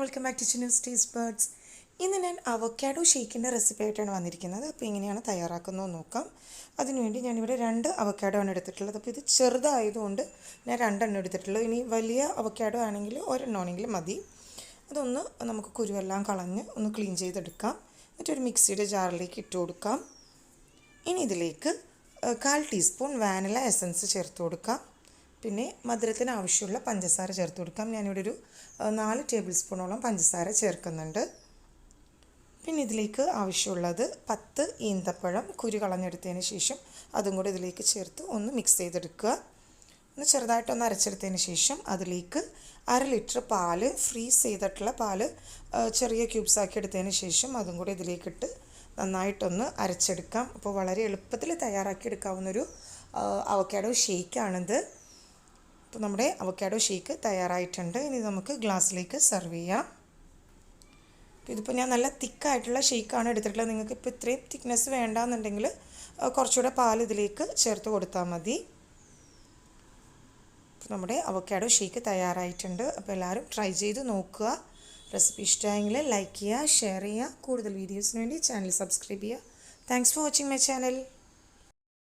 Welcome back to news taste birds ഇന്ന് ഞാൻ avocado ഷേക്കിന്റെ recipe ആയിട്ടാണ് വന്നിരിക്കുന്നത്. അപ്പോൾ എങ്ങനെയാണ് തയ്യാറാക്കുന്നത് നോക്കാം. അതിനുവേണ്ടി ഞാനിവിടെ രണ്ട് അവക്കാഡോ ആണ് എടുത്തിട്ടുള്ളത്. അപ്പോൾ ഇത് ചെറുതായതുകൊണ്ട് ഞാൻ രണ്ടെണ്ണം എടുത്തിട്ടുള്ളൂ ഇനി വലിയ അവക്കാഡോ ആണെങ്കിൽ ഒരെണ്ണം ആണെങ്കിൽ മതി. അതൊന്ന് നമുക്ക് കുരുവെല്ലാം കളഞ്ഞ് ഒന്ന് ക്ലീൻ ചെയ്തെടുക്കാം. എന്നിട്ട് ഒരു മിക്സിയുടെ ജാറിലേക്ക് ഇട്ട് കൊടുക്കാം. ഇനി ഇതിലേക്ക് കാൽ ടീസ്പൂൺ വാനില എസൻസ് ചേർത്ത് കൊടുക്കാം. പിന്നെ മധുരത്തിന് ആവശ്യമുള്ള പഞ്ചസാര ചേർത്ത് കൊടുക്കാം. ഞാനിവിടെ ഒരു നാല് ടേബിൾ സ്പൂണോളം പഞ്ചസാര ചേർക്കുന്നുണ്ട്. പിന്നെ ഇതിലേക്ക് ആവശ്യമുള്ളത് പത്ത് ഈന്തപ്പഴം കുരു കളഞ്ഞെടുത്തതിന് ശേഷം അതും കൂടി ഇതിലേക്ക് ചേർത്ത് ഒന്ന് മിക്സ് ചെയ്തെടുക്കുക. ഒന്ന് ചെറുതായിട്ടൊന്ന് അരച്ചെടുത്തതിന് ശേഷം അതിലേക്ക് അര ലിറ്റർ പാൽ ഫ്രീസ് ചെയ്തിട്ടുള്ള പാൽ ചെറിയ ക്യൂബ്സ് ആക്കി എടുത്തതിന് ശേഷം അതും കൂടി ഇതിലേക്കിട്ട് നന്നായിട്ടൊന്ന് അരച്ചെടുക്കാം. അപ്പോൾ വളരെ എളുപ്പത്തിൽ തയ്യാറാക്കി എടുക്കാവുന്നൊരു അവക്കാഡോ ഷേക്കാണിത് അപ്പോൾ നമ്മുടെ അവക്കാഡോ ഷേക്ക് തയ്യാറായിട്ടുണ്ട്. ഇനി നമുക്ക് ഗ്ലാസ്സിലേക്ക് സെർവ് ചെയ്യാം. ഇതിപ്പോൾ ഞാൻ നല്ല തിക്കായിട്ടുള്ള ഷേക്കാണ് എടുത്തിട്ടുള്ളത്. നിങ്ങൾക്ക് ഇപ്പോൾ ഇത്രയും തിക്നെസ് വേണ്ടാന്നുണ്ടെങ്കിൽ കുറച്ചുകൂടെ പാൽ ഇതിലേക്ക് ചേർത്ത് കൊടുത്താൽ മതി. നമ്മുടെ അവക്കാഡോ ഷേക്ക് തയ്യാറായിട്ടുണ്ട്. അപ്പോൾ എല്ലാവരും ട്രൈ ചെയ്ത് നോക്കുക. റെസിപ്പി ഇഷ്ടമായെങ്കിൽ ലൈക്ക് ചെയ്യുക ഷെയർ ചെയ്യുക. കൂടുതൽ വീഡിയോസിന് വേണ്ടി ചാനൽ സബ്സ്ക്രൈബ് ചെയ്യുക. Thanks for watching my channel